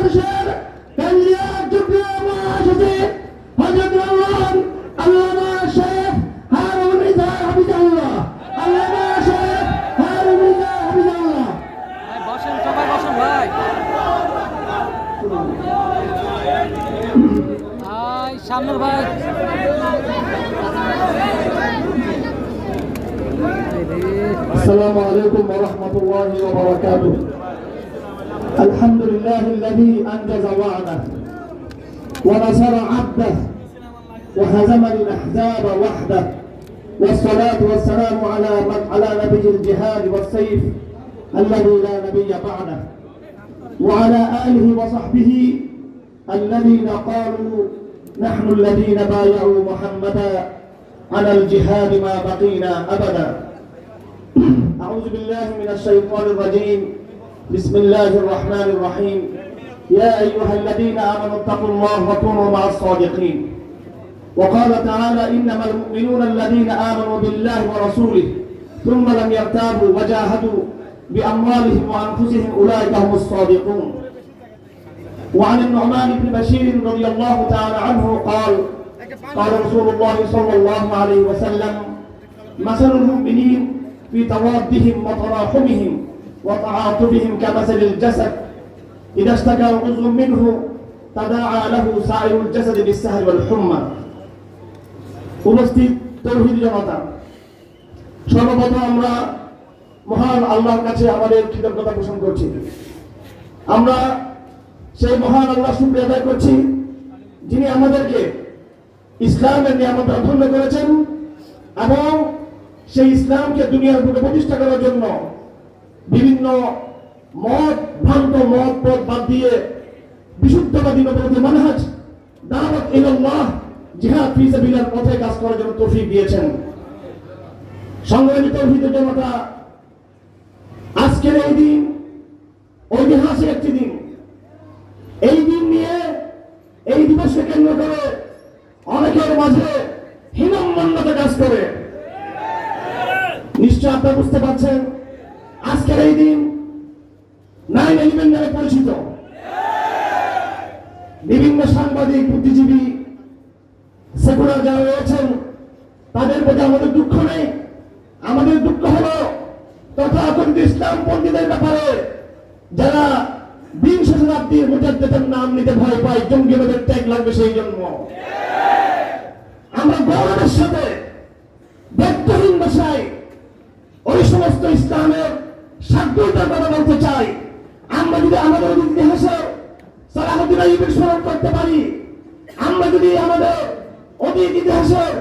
বাংলাদেশের الذي أنجز وعده ونصر عبده وهزم الأحزاب وحده. والصلاة والسلام على على نبي الجهاد والسيف الذي لا نبي بعده. وعلى آله وصحبه الذين قالوا نحن الذين بايعوا محمدا على الجهاد ما بقينا أبدا. أعوذ بالله من الشيطان الرجيم. بسم الله الرحمن الرحيم. يا أيها الذين آمنوا اتقوا الله وكونوا مع الصادقين. وقال تعالى إنما المؤمنون الذين آمنوا بالله ورسوله ثم لم يرتابوا وجاهدوا بأموالهم وأنفسهم أولئك هم الصادقون. وعن النعمان بن بشير رضي الله تعالى عنه قال قال رسول الله صلى الله عليه وسلم مثل المؤمنين في توادهم وتراحمهم وتعاطفهم كمثل الجسد إذا اشتكى عضو منه تداعى له سائر الجسد بالسهر والحمى উপস্থিত তৌহিদ জনতা সর্বপ্রথম আমরা মহান আল্লাহর কাছে আমাদের কৃতজ্ঞতা পোষণ করছি আমরা সেই মহান আল্লাহ শুক্রিয়া আদায় করছি যিনি আমাদেরকে ইসলামের নিয়ামত অধন্য করেছেন এবং সেই ইসলামকে দুনিয়ার বুকে প্রতিষ্ঠা করার জন্য বিভিন্ন মত ভ্রান্ত মত পথ বাদ দিয়ে বিশুদ্ধবাদী নবতী মানহাজ, দাওয়াত ইলাল্লাহ, জিহাদ ফি সাবিলিল্লাহর পথে কাজ করার জন্য তৌফিক দিয়েছেন। সংগ্রামী তৌহিদের জনতা, আজকের এই দিন ঐতিহাসিক একটি দিন। এই দিন নিয়ে এই দিবসকে কেন্দ্র করে অনেকের মাঝে হীনম্মন্যতা কাজ করে। নিশ্চয় আপনারা বুঝতে পারছেন সাংবাদিক, বুদ্ধিজীবী সেকুলার যারা রয়েছেন, তাদের প্রতি আমাদের দুঃখ নেই। আমাদের দুঃখ হলো তথাকথিত ইসলাম পন্ডিতের ব্যাপারে যারা বিংশ শতাব্দীর মুজাদ্দেদের নাম নিতে ভয় পায়, জঙ্গিবাদের ত্যাগ লাগবে সেই জন্য আমরা গৌরবের সাথে ব্যক্তহীন ভাষায় ওই সমস্ত ইসলামের সাধ্যতার কথা বলতে চাই আমরা যদি আমাদের ইতিহাসে সালাহুদ্দিন স্মরণ করতে পারি। আমরা যদি আমাদের অতীত ইতিহাসের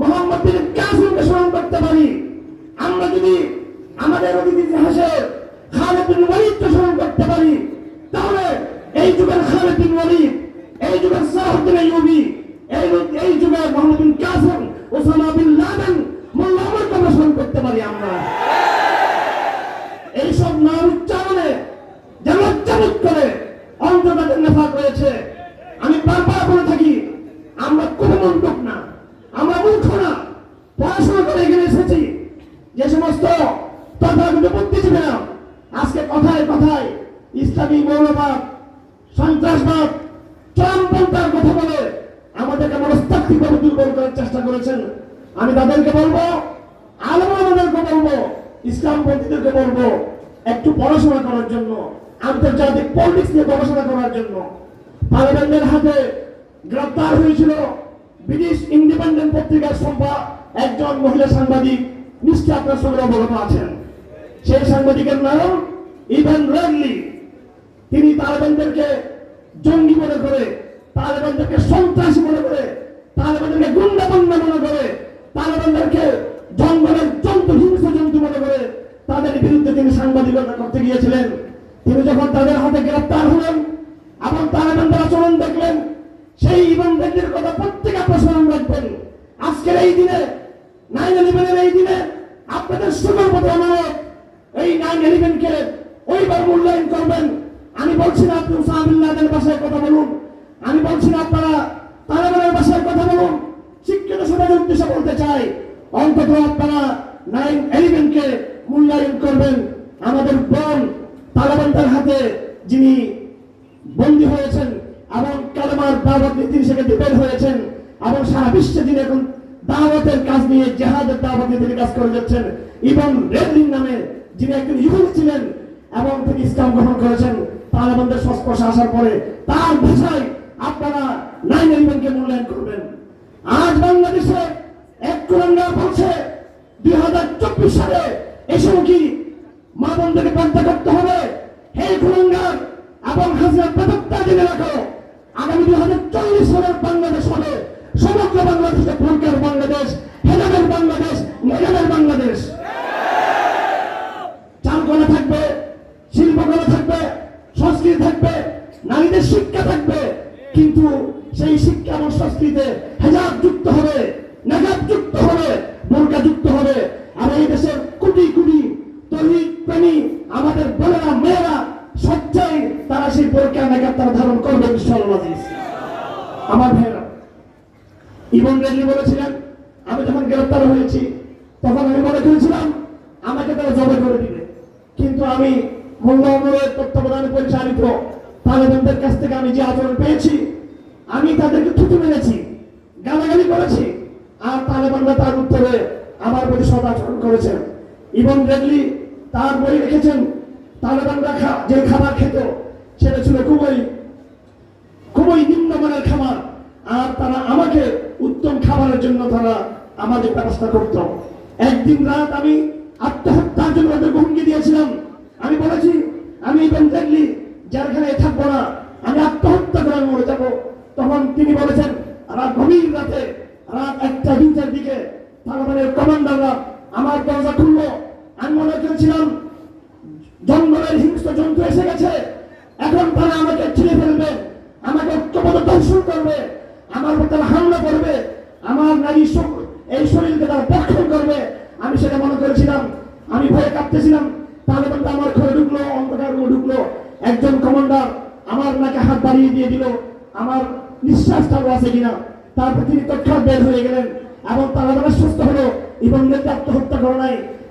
মোহাম্মদ কাসিমকে স্মরণ করতে পারি, আমরা যদি আমাদের অতীত ইতিহাসের খালেদ বিন স্মরণ করতে পারি, তাহলে এই যুগের খালেদ বিন এই যুগের সালাহুদ্দিন আইয়ুবি, এই এই যুগের Mohammad bin Qasim, Osama bin Laden, মোল্লা আমরা স্মরণ করতে পারি আমরা। এইসব নাম উচ্চারণে যেন লজ্জাবোধ করে নেফাক রয়েছে। আমি বারবার বলে থাকি, আমরা কোনো মন্তক না, আমরা মূর্খ না। পড়াশোনা করে এখানে এসেছি, যে সমস্ত তথাগত বুদ্ধিজীবীরা আজকে কথায় কথায় ইসলামী মৌলবাদ, সন্ত্রাসবাদ, চরমপন্থার কথা বলে আমাদেরকে মনস্তাত্ত্বিকভাবে দুর্বল করার চেষ্টা করেছেন। আমি তাদেরকে বলব আলমানদেরকে বলব ইসলাম পন্থীদেরকে বলব, একটু পড়াশোনা করার জন্য। আন্তর্জাতিক পলিটিক্স নিয়ে গবেষণা করার জন্য। পার্লামেন্টের হাতে গ্রেপ্তার হয়েছিল ব্রিটিশ ইন্ডিপেন্ডেন্ট পত্রিকার সম্পা একজন মহিলা সাংবাদিক, নিশ্চয় আপনার সঙ্গে অবগত আছেন। সেই সাংবাদিকের নাম ইভেন রেডলি। তিনি তালেবানদেরকে জঙ্গি মনে করে, তালেবানদেরকে সন্ত্রাসী মনে করে, তালেবানদেরকে গুন্ডাবন্ডা মনে করে, তালেবানদেরকে জঙ্গলের জন্তু, হিংস্র জন্তু মনে করে, তাদের বিরুদ্ধে তিনি সাংবাদিকতা করতে গিয়েছিলেন। তিনি যখন তাদের হাতে গ্রেপ্তার হলেন এবং তারা তালেবানদের আচরণ দেখলেন, সেই রেড্ডির কথা প্রত্যেকে প্রসারণ রাখবেন। আজকের এই দিনে নাইন ইলেভেনের এই দিনে আপনাদের সুন্দর মতো অনুরোধ এই নাইন ইলেভেনকে ওইবার মূল্যায়ন করবেন। আমি বলছি না আপনি উসামিল্লাদের ভাষায় কথা বলুন। আমি বলছি না আপনারা তালেবানের ভাষায় কথা বলুন। শিক্ষিত সমাজের উদ্দেশ্যে বলতে চাই, অন্তত আপনারা নাইন ইলেভেনকে মূল্যায়ন করবেন। আমাদের বোন তালেবানদের হাতে যিনি বন্দী হয়েছেন এবং কালেমার দাওয়াত নিয়ে তিনি সেখানে বের হয়েছেন এবং সারা বিশ্বে তিনি এখন দাওয়াতের কাজ নিয়ে জেহাদের দাওয়াত নিয়ে তিনি কাজ করে যাচ্ছেন এবং রেডলিন নামে যিনি একজন ইহুদি ছিলেন এবং তিনি ইসলাম গ্রহণ করেছেন তালেবানদের সংস্পর্শে আসার পরে তার ভাষায় আপনারা নাইন ইলেভেনকে মূল্যায়ন করবেন। আজ বাংলাদেশে এক কুরঙ্গার বলছে, দুই হাজার চব্বিশ সালে এসব কি মা বোনদেরকে পান্তা করতে হবে। হে কুরঙ্গার এবং হাজিরা প্রদত্তা জেনে রাখো, আগামী দুই হাজার চল্লিশ সালের বাংলাদেশ হবে। সমগ্র বাংলাদেশে ফুলকার বাংলাদেশ হেলামের বাংলাদেশ মেঘামের বাংলাদেশ। চালকলা থাকবে শিল্পকলা থাকবে, সংস্কৃতি থাকবে, নারীদের শিক্ষা থাকবে। কিন্তু সেই শিক্ষা এবং সংস্কৃতিতে হেজাব যুক্ত হবে, নাজাব যুক্ত হবে, বোরকা যুক্ত হবে। আর এই দেশের কোটি কোটি ইনশাআল্লাহ আমার ভাইয়েরা ইবন রেডলি বলেছিলেন, আমি যখন গ্রেফতার হয়েছি, তখন আমি মনে করেছিলাম, আমাকে তারা জবে করে দিবে। কিন্তু আমি মোল্লা তত্ত্বাবধানে পরিচালিত তালেবানদের কাছ থেকে আমি যে আচরণ পেয়েছি, আমি তাদেরকে থুতু মেরেছি, গালাগালি করেছি, আর তালেবানরা তার উত্তরে আমার প্রতি সদ আচরণ করেছেন। ইবন রেডলি তার বই রেখেছেন, তালেবানরা যে খাবার খেত সেটা ছিল খুবই খুবই নিম্নমানের খাবার আর তারা আমাকে উত্তম খাবারের জন্য তারা আমাদের ব্যবস্থা করত। একদিন রাত আমি আত্মহত্যার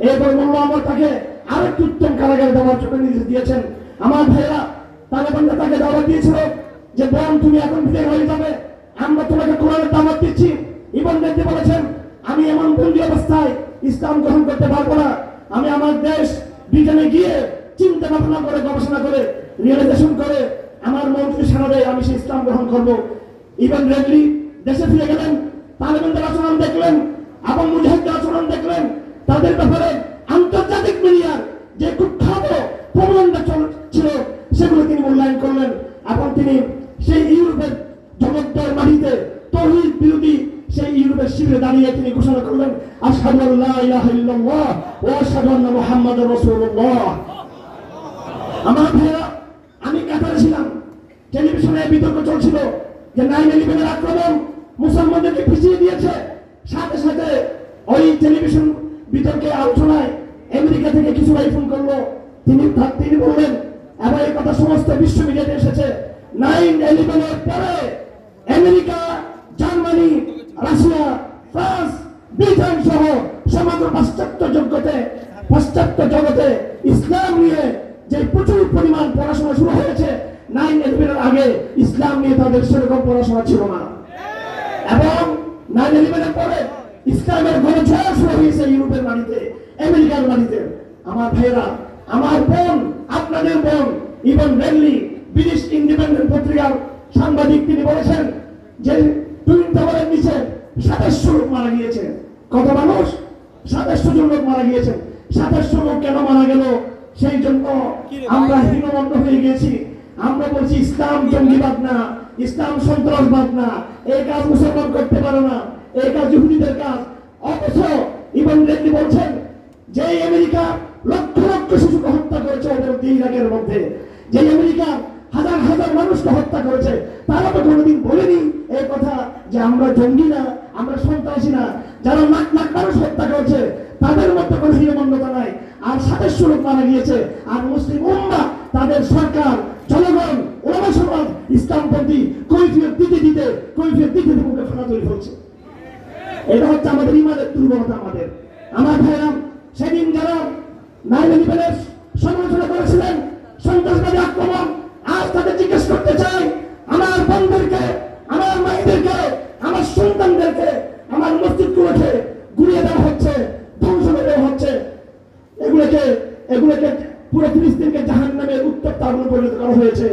এরপর বলল আমার তাকে আরেকটু উত্তম কারাগারে দেওয়ার জন্য নির্দেশ দিয়েছেন। আমার ভাইয়েরা, তালেবানরা তাকে দাওয়াত দিয়েছিল যে, বোন, তুমি এখন বিদায় হয়ে যাবে। আমরা তোমাকে কোরআনের দাওয়াত দিচ্ছি। ইবন নেত্রী বলেছেন, আমি এমন বন্দি অবস্থায় ইসলাম গ্রহণ করতে পারব না। আমি আমার দেশ ব্রিটেনে গিয়ে চিন্তা ভাবনা করে, গবেষণা করে রিয়েলাইজেশন করে, আমার মন যদি সারা দেয় আমি সেই ইসলাম গ্রহণ করব। ইবন রেডলি দেশে ফিরে গেলেন, তালেবানদের আচরণ দেখলেন এবং মুজাহিদদের আচরণ দেখলেন তাদের ব্যাপারে আন্তর্জাতিক মিডিয়ার যে কুখ্যাত প্রবন্ধ ছিল, সেগুলো তিনি মূল্যায়ন করলেন। এখন তিনি সেই ইউরোপের জগত্তর মাটিতে তহিদ বিরোধী সেই ইউরোপের শিবিরে দাঁড়িয়ে তিনি ঘোষণা করলেন, আশহাদু আল্লা ইলাহা ইল্লাল্লাহ ওয়া আমার ভাইরা আমি কাতারে ছিলাম, টেলিভিশনে বিতর্ক চলছিল যে নাইন ইলেভেনের আক্রমণ মুসলমানদেরকে পিছিয়ে দিয়েছে। সাথে সাথে ওই টেলিভিশন বিতর্কে আলোচনায় আমেরিকা থেকে কিছু ভাই ফোন করল। তিনি তিনি বললেন এবং এই কথা সমস্ত বিশ্ব মিডিয়াতে এসেছে। নাইন ইলেভেনের পরে America, Germany, Russia, France, Britain সহ সমগ্র পাশ্চাত্য জগতে পাশ্চাত্য জগতে ইসলাম নিয়ে যে প্রচুর পরিমাণ পড়াশোনা শুরু হয়েছে, নাইন ইলেভেনের আগে ইসলাম নিয়ে তাদের সেরকম পড়াশোনা ছিল না। এবং নাইন ইলেভেনের পরে ইসলামের গণজয় শুরু হয়েছে ইউরোপের আমেরিকার মাটিতে আমার ভাইয়েরা আমার বোন আপনাদের বোন ইভেন রেনলি ব্রিটিশ ইন্ডিপেন্ডেন্ট পত্রিকার সাংবাদিক তিনি বলেছেন যে টুইন টাওয়ারের নিচে সাতাশশো লোক মারা গিয়েছে। কত মানুষ? সাতাশশো জন লোক মারা গিয়েছে। সাতাশশো লোক কেন মারা গেল? সেই জন্য আমরা হীনমন্দ হয়ে গেছি আমরা বলছি ইসলাম জঙ্গিবাদ না ইসলাম সন্ত্রাসবাদ না এই কাজ মুসলমান করতে পারে না এই কাজ ইহুদিদের কাজ। অথচ ইবন রেড্ডি বলছেন যে আমেরিকা লক্ষ লক্ষ শিশুকে হত্যা করেছে ওদের মধ্যে ইরাকের মধ্যে যে আমেরিকা হাজার হাজার মানুষকে হত্যা করেছে, তারা তো কোনোদিন বলেনি এই কথা যে আমরা জঙ্গি না, আমরা সন্ত্রাসী না। যারা লাখ লাখ মানুষ হত্যা করেছে, তাদের মধ্যে কোনো হীনমন্যতা নাই। আর সাতাশশো লোক মারা গিয়েছে, আর মুসলিম উম্মা, তাদের সরকার, জনগণ ওলামা সমাজ ইসলামপন্থী কৈফিয়ত দিতে দিতে, কৈফিয়ত দিতে দিতে মুখে ফাঁকা তৈরি হচ্ছে। এটা হচ্ছে আমাদের ইমানের দুর্বলতা আমাদের। আমার ভাইরাম সেদিন যারা নাইন সমালোচনা করেছিলেন, সন্ত্রাসবাদী আক্রমণ, আজ তাদের জিজ্ঞেস করতে চাই, আমার বন্ধুদেরকে, আমার মাইদেরকে, আমার সন্তানদেরকে আমার মসজিদ মসজিদগুলোকে গুড়িয়ে দেওয়া হচ্ছে, ধ্বংস করে দেওয়া হচ্ছে। এগুলোকে এগুলোকে পুরো ফিলিস্তিনকে জাহান নামে উত্তপ্ত আগুন পরিণত করা হয়েছে।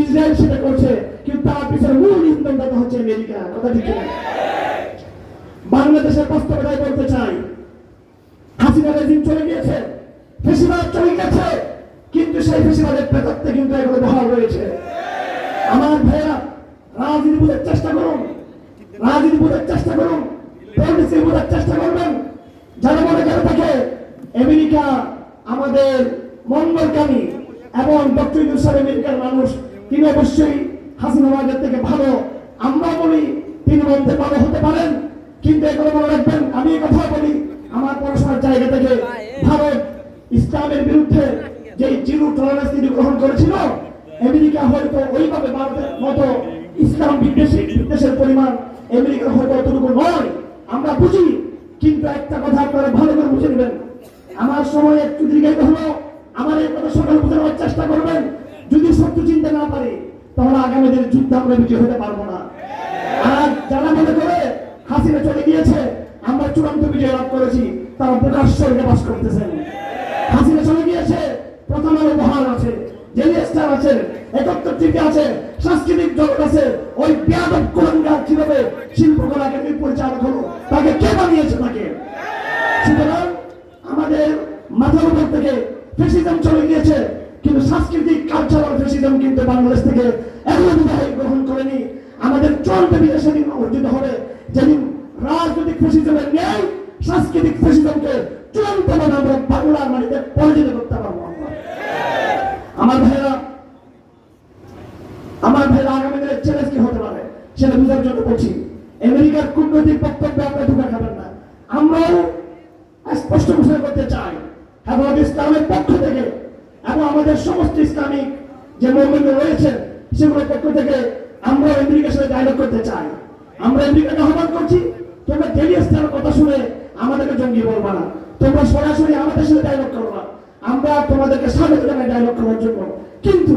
ইসরায়েল সেটা করছে, কিন্তু তার পিছনে মূল ইন্ধনদাতা হচ্ছে আমেরিকা। কথা ঠিক বাংলাদেশের বাস্তবতায় বলতে ফেসিবাদ আছে কিন্তু সেই ফেসিবাদের প্রেতাত্মে কিন্তু এগুলো বহাল রয়েছে। আমার ভাইয়া রাজনীতি বোঝার চেষ্টা করুন রাজনীতি বোঝার চেষ্টা করুন পলিটিক্স বোঝার চেষ্টা করবেন। যারা মনে করে থাকে, আমেরিকা আমাদের মঙ্গলকামী এবং দক্ষিণ ইউনুস আমেরিকার মানুষ, তিনি অবশ্যই ইসলাম বিদ্বেষী, বিদ্বেষের পরিমাণ আমেরিকার হয়তো অতটুকু নয়। আমরা বুঝি, কিন্তু একটা কথা আপনারা ভালো করে বুঝে নেবেন। আমার সময় একটু দীর্ঘায়িত হলো। আমার এই কথা সকাল বোঝানোর চেষ্টা করবেন। যদি সত্য চিনতে না পারি, তাহলে আগামী দিনের যুদ্ধ আমরা বিজয় হতে পারব না। আর যারা মনে করে হাসিনা চলে গিয়েছে, আমরা চূড়ান্ত বিজয় লাভ করেছি, তারা প্রকাশ্য বাস করতেছেন। হাসিনা চলে গিয়েছে, প্রথম আলো বহাল আছে ডেলি স্টার আছে একাত্তর টিভি আছে সাংস্কৃতিক জগৎ আছে ওই বেয়াদব কোরআনগার কীভাবে শিল্পকলা একাডেমির পরিচালক হলো তাকে কে বানিয়েছে তাকে? সুতরাং আমাদের মাথার উপর থেকে ফেসিজম চলে গিয়েছে, কিন্তু সাংস্কৃতিক কালচারাল ফেসিজম কিন্তু বাংলাদেশ থেকে এখনও বিদায় গ্রহণ করেনি। আমাদের চূড়ান্ত বিজয় সেদিন অর্জিত হবে। যেদিন রাজনৈতিক ফেসিজমের ন্যায় সাংস্কৃতিক ফেসিজমকে চূড়ান্ত ভাবে আমরা বাংলার মাটিতে পরাজিত করতে পারব আমার। ভাইরা আমার ভাইরা আগামী দিনের চ্যালেঞ্জ কি হতে পারে সেটা বুঝার জন্য বলছি, আমেরিকার কূটনৈতিক বক্তব্যে আপনারা ঢুকে খাবেন না। আমরাও স্পষ্ট ঘোষণা করতে চাই হেফাজত ইসলামের পক্ষ থেকে এবং আমাদের সমস্ত ইসলামিক যে মৌলবী রয়েছে, সেগুলোর পক্ষ থেকে আমরা আমেরিকার সাথে ডায়লগ করতে চাই। আমরা আমেরিকাকে আহ্বান করছি, তোমরা ডেলি ইসলামের কথা শুনে আমাদেরকে জঙ্গি বলবা না। তোমরা সরাসরি আমাদের সাথে ডায়লগ করবা আমরা তোমাদেরকে স্বাগত জানাই ডায়লগ করার জন্য। কিন্তু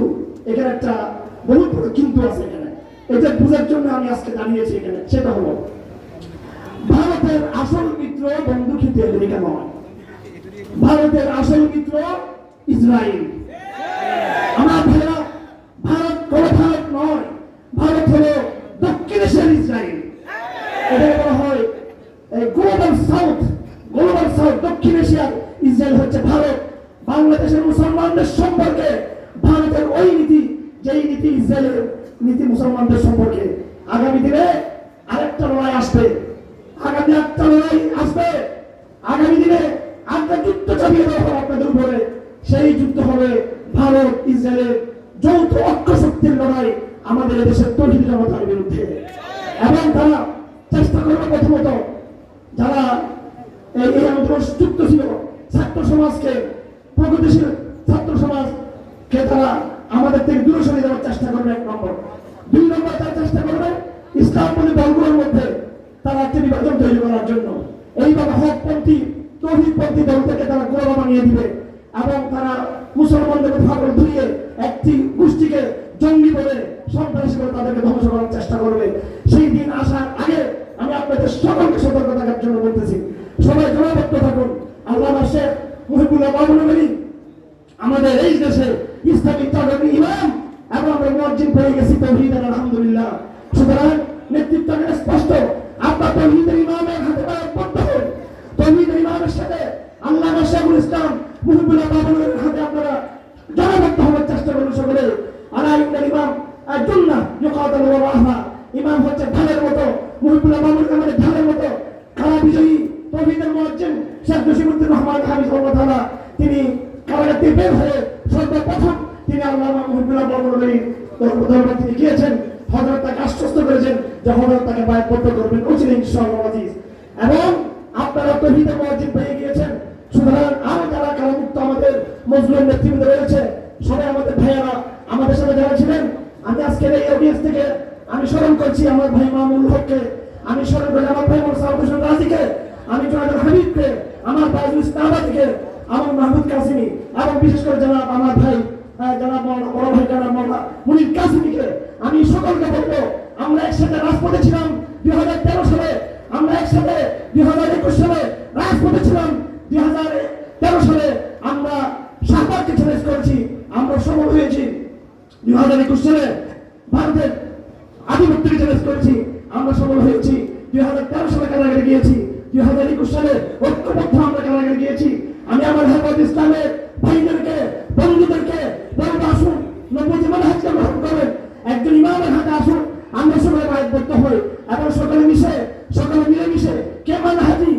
এখানে একটা বহুত বড় কিন্তু আছে এখানে। এটা বোঝার জন্য আমি আজকে দাঁড়িয়েছি এখানে, সেটা হলো, ভারতের আসল মিত্র বন্ধু কিন্তু আমেরিকা নয়। ভারতের আসল মিত্র ইসরায়েল। আমার ভাইরা ভারত কোন ভারত নয়, ভারত হলো দক্ষিণ এশিয়ার ইসরায়েল। এটা বলা হয় গ্লোবাল সাউথ গ্লোবাল সাউথ দক্ষিণ এশিয়ার ইসরায়েল হচ্ছে ভারত। বাংলাদেশের মুসলমানদের সম্পর্কে যেই নীতি ইসরায়েলের নীতি মুসলমানদের সম্পর্কে আগামী দিনে আরেকটা লড়াই আসবে। আগামী একটা লড়াই আসবে। আগামী দিনে একটা যুদ্ধ চাপিয়ে দেওয়া হবে আপনাদের উপরে। সেই যুদ্ধ হবে ভারত ইসরায়েলের যৌথ অক্ষ শক্তির লড়াই আমাদের দেশের তহিদ জনতার বিরুদ্ধে। এবং তারা চেষ্টা করবে প্রথমত যারা এই এই আন্দোলন যুক্ত ছিল ছাত্র সমাজকে, প্রগতিশীল ছাত্র সমাজকে তারা আমাদের থেকে দূরে সরিয়ে দেওয়ার চেষ্টা করবে এক নম্বর। দুই নম্বর তারা চেষ্টা করবে ইসলামপন্থী দলগুলোর মধ্যে তারা একটি বিভাজন তৈরি করার জন্য। এইভাবে হকপন্থী, তৌহিদপন্থী দল থেকে তারা গোড়া বানিয়ে দিবে এবং তারা মুসলমানদের ফাগল ধুয়ে একটি গোষ্ঠীকে জঙ্গি বলে সন্ত্রাসী করে তাদেরকে ধ্বংস করার চেষ্টা করবে। সেই দিন আসার আগে আমি আপনাদের সকলকে সতর্ক থাকার জন্য বলতেছি। সবাই জনবদ্ধ থাকুন। আল্লাহ শেখ মুহিবুল্লাহ বাবুল আমাদের এই দেশে ইসলামিক তাদের ইমাম এবং আমরা মসজিদ পেয়ে গেছি তৌহিদ আলহামদুলিল্লাহ। সুতরাং নেতৃত্ব স্পষ্ট। আমি হাবিবকে আমার আমার মাহমুদ কাসিমি এবং বিশেষ করে আমার ভাই আমি সকলকে বলব, আমরা একসাথে রাজপথে ছিলাম দুই হাজার তেরো সালে, আমরা একসাথে দুই হাজার একুশ সালে রাজপথে ছিলাম দুই হাজার তেরো সালে আমরা শাহবাগকে চ্যালেঞ্জ করেছি, আমরা সফল হয়েছি। দুই হাজার একুশ সালে ভারতের আধিপত্যকে চ্যালেঞ্জ করেছি। আমরা সফল হয়েছি। দুই হাজার তেরো সালে কারাগারে গিয়েছি। দুই হাজার একুশ সালে ঐক্যবদ্ধ আমরা কারাগারে গিয়েছি। আমি আমার হেফাজ ইসলামের ভাইদেরকে, বন্ধুদেরকে বলব, আসুন নব্বই জীবন হাজকে গ্রহণ করেন একজন ইমামের হাতে আসুন, আমরা সবাই বাইবদ্ধ হই। এবং সকলে মিশে, সকলে মিলে মিশে কে মানে হাজি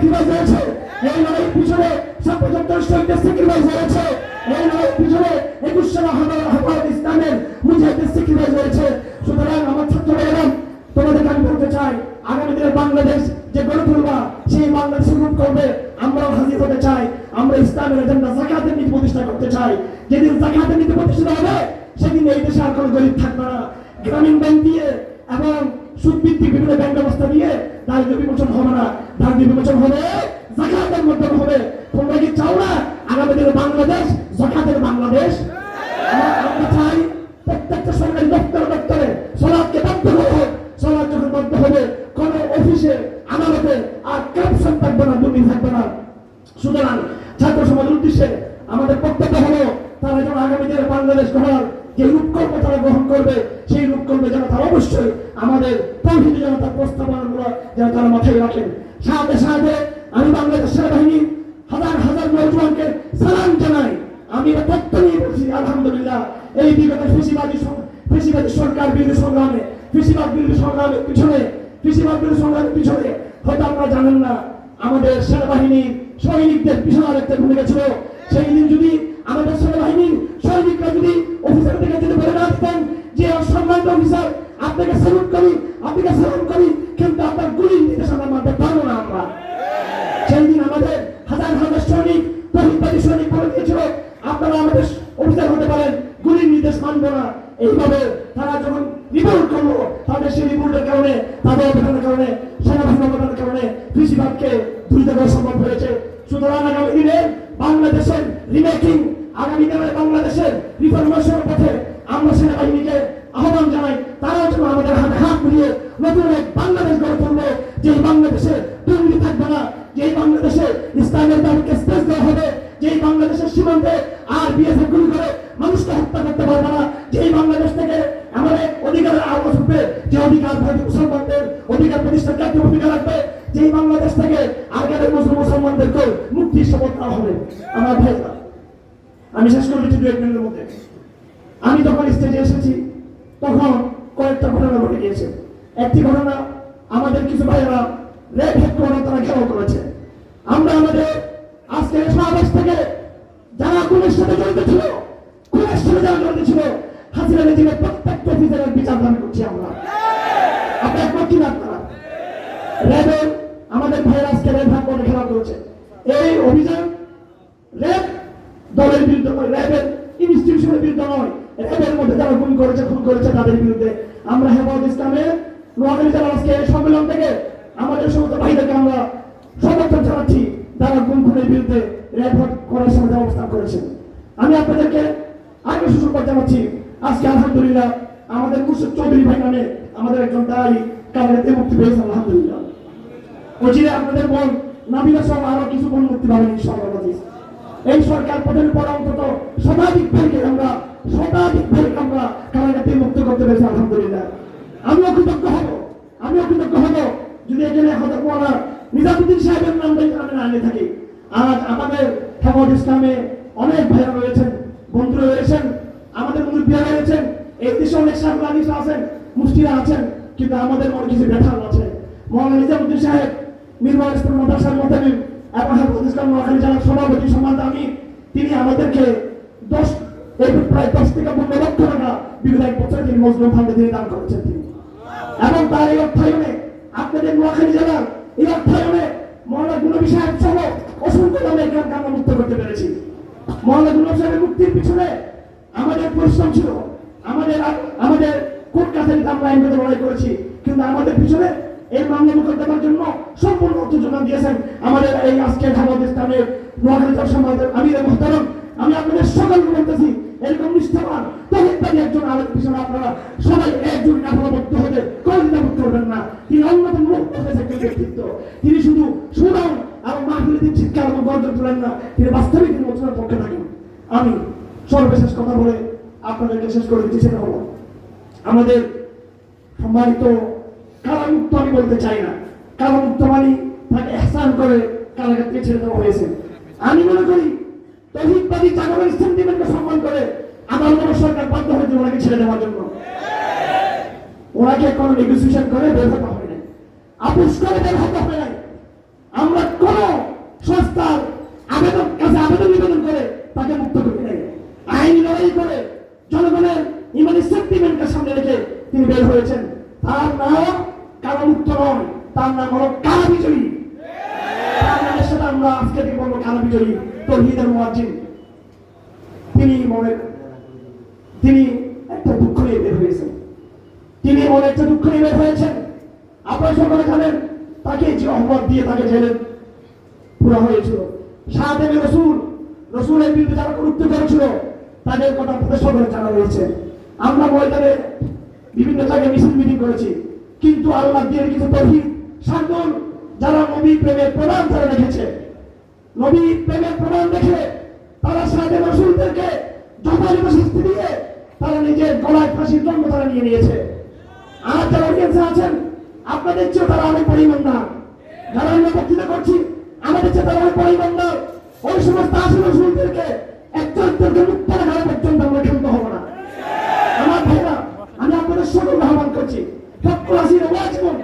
স্যাক্রিফাইস হয়েছে। এই লড়াইয়ের পিছনে সর্বযন্ত্র শহীদদের স্যাক্রিফাইস হয়েছে। এই লড়াইয়ের পিছনে একুশ সাল হাফাজ ইসলামের মুজাহিদের স্যাক্রিফাইস হয়েছে। সুতরাং আমার ছাত্র ভাইয়েরা তোমাদেরকে আমি বলতে চাই, আগামী দিনের বাংলাদেশ যে গড়ে তুলবা, সেই বাংলাদেশ রূপ করবে, আমরাও হাজির হতে চাই। আমরা ইসলামের এজেন্ডা জাকাতের নীতি প্রতিষ্ঠা করতে চাই। যেদিন জাকাতের নীতি প্রতিষ্ঠিত হবে, সেদিন এই দেশে আর কোনো গরিব থাকবে না। গ্রামীণ ব্যাংক দিয়ে এবং সুদভিত্তিক বিভিন্ন ব্যাংক ব্যবস্থা দিয়ে দারিদ্র বিমোচন হবে না। দারিদ্র বিমোচন হবে, জাকাতের মাধ্যমে হবে। তোমরা কি চাও না আগামী দিনে বাংলাদেশ, জাকাতের বাংলাদেশ? আমরা- চাই প্রত্যেকটা সরকারি দপ্তরে দপ্তরে সলাদকে বাধ্য হতে হবে সলাদ যখন বাধ্য হবে, কোন অফিসে, আদালতে আর কারপশন থাকবে না, দুর্নীতি থাকবে না। সুতরাং ছাত্র সমাজের উদ্দেশ্যে আমাদের বক্তব্য হলো, তারা যেন আগামী দিনে বাংলাদেশ গড়ার যে রূপকল্প তারা গ্রহণ করবে, সেই রূপকল্পে যেন তারা অবশ্যই আমাদের তৌহিদ যেন তার প্রস্তাবনাগুলো যেন তারা মাথায় রাখেন। সাথে সাথে আমি বাংলাদেশ সেনাবাহিনী হাজার হাজার নৌজওয়ানকে সালাম জানাই। আমি এটা নিয়ে বলছি, আলহামদুলিল্লাহ। এই বিগত ফেসিবাদী ফেসিবাদী সরকার বিরোধী সংগ্রামে ফেসিবাদ বিরোধী সংগ্রামের পিছনে ফেসিবাদ বিরোধী সংগ্রামের পিছনে, হয়তো আপনারা জানেন না, আমাদের সেনাবাহিনী সৈনিকদের পিছনে আরেকটা ভূমিকা ছিল। সেই দিন যদি আমাদের সেনাবাহিনীর সৈনিকরা যদি অফিসার থেকে যদি বলে না আসতেন যে সম্মানিত অফিসার, আপনাকে স্যালুট করি, আপনাকে সালাম করি কিন্তু আপনার গুলির নির্দেশ আমরা মানতে না আমরা। সেই দিন আমাদের হাজার হাজার সৈনিক তহিদবাদী সৈনিক বলে দিয়েছিল, আপনারা আমাদের অফিসার হতে পারেন, গুলির নির্দেশ মানবো না। এইভাবে অধিকারের আওয়াজ উঠবে যে অধিকার মুসলমানদের অধিকার প্রতিষ্ঠার জাতীয় ভূমিকা রাখবে, যেই বাংলাদেশ থেকে আগের মুসলিম মুসলমানদেরকে মুক্তির শপথ দেওয়া হবে। আমার ভাইরা আমি শেষ করে দিচ্ছি দু এক মিনিটের মধ্যে। আমি যখন স্টেজে এসেছি, তখন কয়েকটা ঘটনা ঘটে গিয়েছে। একটি ঘটনা আমাদের কিছু ভাইয়েরা রেড হেড করে তারা ঘেরাও করেছে। আমরা আমাদের আজকের সমাবেশ থেকে যারা খুনের সাথে জড়িত ছিল, খুনের সাথে যারা জড়িত ছিল হাসিনা রেজিমের প্রত্যেকটা অফিসারের বিচার দাবি করছি আমরা। আপনার করছি না আপনারা আমাদের ভাইয়েরা আজকে ভাগ করে ঘেরাও করেছে। এই অভিযান র্যাব দলের বিরুদ্ধে নয় র্যাবের ইনস্টিটিউশনের বিরুদ্ধে নয়। র্যাবের মধ্যে যারা খুন করেছে খুন করেছে, তাদের বিরুদ্ধে আমরা হেফাজত ইসলামের নোয়াখালী জেলার আজকে সম্মেলন থেকে আমাদের সমস্ত ভাইদেরকে আমরা সমর্থন জানাচ্ছি, যারা খুন খুনের বিরুদ্ধে র্যাব করার সময় অবস্থান করেছেন। আমি আপনাদেরকে আগে সুসংবাদ জানাচ্ছি আজকে আলহামদুলিল্লাহ আমাদের মুর্শিদ চৌধুরী ভাই নামে আমাদের একজন দায়ী কারাগারে মুক্তি পেয়েছেন আলহামদুলিল্লাহ। অচিরে আপনাদের মন নাবিলা সহ আরও কিছু মন মুক্তি পাবেন, ইনশাআল্লাহ। এই সরকার পদের পর অন্তত শতাধিক ভাইকে আমরা, শতাধিক ভাইকে আমরা কারাগারে মুক্ত করতে পেরেছি, আলহামদুলিল্লাহ। আমিও কৃতজ্ঞ হব, আমিও কৃতজ্ঞ হব, যদি এখানে হজরত মৌলানা নিজামুদ্দিন সাহেবের নাম যদি আমি না থাকি। আজ আমাদের হেফাজত ইসলামে অনেক ভাইরা রয়েছেন বন্ধু রয়েছেন আমাদের মুরব্বীরা রয়েছেন এই দেশে অনেক সাংবাদিক আছেন মুষ্টিরা আছেন, কিন্তু আমাদের মনে কিছু ব্যথা আছে। মৌলানা নিজামুদ্দিন সাহেব মাদ্রাসার এবং ইসলাম নোয়াখালী জেলার সভাপতি সম্মান তিনি আমাদেরকে দশ, এই প্রায় দশ থেকে পনেরো লক্ষ টাকা এক বছর তিনি মজলুম ফান্ডে তিনি দান করেছেন তিনি। এবং তার এই অর্থায়নে আপনাদের নোয়াখালী জেলার এই অর্থায়নে সাহেব সহ অসংখ্য গ্রামকে আমরা মুক্ত করতে পেরেছি। মহল্লা গুণব সাহেবের মুক্তির পিছনে আমাদের পরিশ্রম ছিল, আমাদের আমাদের কোর্ট কাছারিতে আমরা আইনগত লড়াই করেছি, কিন্তু আমাদের পিছনে এই মামলা মোকদ্দমার জন্য সম্পূর্ণ অর্থ যোগান দিয়েছেন আমাদের এই আজকে ঢাকা ইসলামের নোয়াখালী সমাজের আমির মোহতারম। আমি আপনাদের সকলকে বলতেছি, এরকম নিষ্ঠাবান তহিদারি একজন আলোক পিছনে আপনারা সবাই একজন আফলাবদ্ধ হতে কলকাতা করবেন না। তিনি অন্যতম মুক্ত হয়েছে একজন ব্যক্তিত্ব। তিনি শুধু সুনাম এবং মাহফিলে চিৎকার এবং গর্জন তুলেন না, তিনি বাস্তবিক তিনি পক্ষে থাকেন। আমি সর্বশেষ কথা বলে আপনাদেরকে শেষ করে দিচ্ছি, সেটা হলো, আমাদের সম্মানিত কারামুক্ত আমি বলতে চাই না। কারামুক্ত মানে তাকে এহসান করে কারাগার থেকে ছেড়ে দেওয়া হয়েছে। আমি মনে করি তহিদবাদী জাগরণ সেন্টিমেন্টকে সম্মান করে আমার মনে সরকার বাধ্য হয়েছে ওনাকে ছেড়ে দেওয়ার জন্য। ওনাকে কোনো নেগোসিয়েশন করে বের হতে হবে না। আপুস করে বের হতে হবে না। আমরা কোন সংস্থার আবেদন কাছে আবেদন নিবেদন করে তাকে মুক্ত করতে নাই। আইনি লড়াই করে জনগণের ইমানি সেন্টিমেন্টকে সামনে রেখে তিনি বের হয়েছেন। তার নাম কারও মুক্ত নয় তার নাম হলো কারা বিজয়ী। সাথে আমরা আজকে থেকে বলব? কারা বিজয়ী তহিদের মুয়াজ্জিন। তিনি মনে তিনি একটা দুঃখ নিয়ে বের হয়েছেন। তিনি মনে একটা দুঃখ নিয়ে বের হয়েছেন। আপনারা সকলে জানেন, তাকে যে অহমদ দিয়ে তাকে জেলে পুরা হয়েছিল। সাথে রসুল, রসুলের বিরুদ্ধে যারা গুরুত্ব করেছিল তাদের কথা আপনাদের সকলে জানা রয়েছে। আমরা ময়দানে বিভিন্ন জায়গায় মিছিল মিটিং করেছি। কিন্তু আল্লাহ দিয়ে কিছু তহিদ। সাধন যারা নবী প্রেমের প্রমাণ তারা রেখেছে নবী প্রেমের প্রমাণ দেখে তারা সাথে রসুলদেরকে যথাযথ শাস্তি দিয়ে তারা নিজের গলায় ফাঁসির জন্ম তারা নিয়ে নিয়েছে। আর যারা অডিয়েন্সে আছেন, আপনাদের চেয়ে তারা অনেক পরিমাণ না। যারা আমরা বক্তৃতা করছি, আমাদের চেয়ে তারা অনেক পরিমাণ না। ওই সমস্ত আসল রসুলদেরকে একজনদেরকে মুক্ত আমরা হব না। আমার ভাইরা, আমি আপনাদের সকল আহ্বান করছি ফকর আসির ওয়াজিবন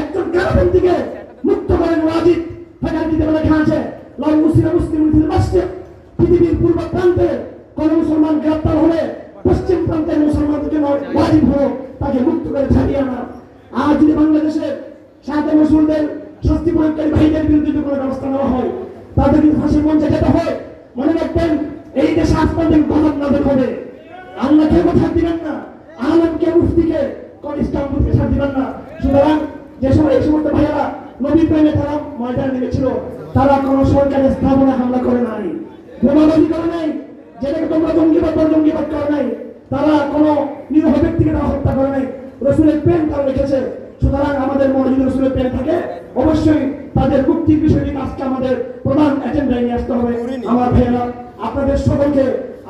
একজন কারাবন্দীকে মুক্ত করেন ওয়াজিব ফাঁকার দিতে বলে খাঁছে লয় মুসলিম মুসলিম ফিল মাসজিদ পৃথিবীর পূর্ব প্রান্তে কোন মুসলমান গ্রেপ্তার হলে পশ্চিম প্রান্তের মুসলমানদের জন্য ওয়াজিব হলো তাকে মুক্ত করে ছাড়িয়ে আনা। আর যদি বাংলাদেশের সাথে মুসলদের শাস্তি প্রয়োগকারী ভাইদের বিরুদ্ধে যদি কোনো ব্যবস্থা নেওয়া হয়, তাদের কিন্তু ফাঁসির মঞ্চে যেতে হয়, মনে রাখবেন এই দেশে পর্যন্ত গজব নাজল হবে। আল্লাহ কেউ ছাড় দিবেন না। আলমকে মুফতিকে কোন ইসলাম মুফতি ছাড় দিবেন না। সুতরাং যে সময় এই সমস্ত ভাইয়েরা নবী প্রেমে তারা ময়দানে নেমেছিল তারা কোন সরকারি স্থাপনা হামলা করে নাই। বোমাবাজি করে নাই। যেটাকে তোমরা জঙ্গিবাদ বল জঙ্গিবাদ করে নাই তারা কোন নিরহ ব্যক্তিকে তারা হত্যা করে নাই। রসুলের প্রেম তারা রেখেছে। সুতরাং আমাদের মনে যদি রসুলের প্রেম থাকে। অবশ্যই তাদের মুক্তির বিষয়টি আজকে আমাদের প্রধান এজেন্ডায় নিয়ে আসতে হবে। আমার ভাইয়েরা আপনাদের সকলকে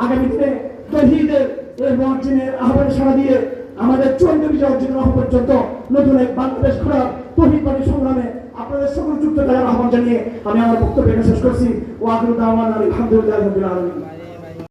আগামী দিনে তহিদের এই মহাজিনের আহ্বান সাড়া দিয়ে আমাদের চূড়ান্ত বিজয় অর্জন পর্যন্ত নতুন এক বাংলাদেশ খোলার তহিদ পানি সংগ্রামে আপনাদের সকল যুক্ত করার আহ্বান জানিয়ে আমি আমার বক্তব্য শেষ করছি। ও আগ্রহ আলহামদুলিল্লাহ রবিল আলমী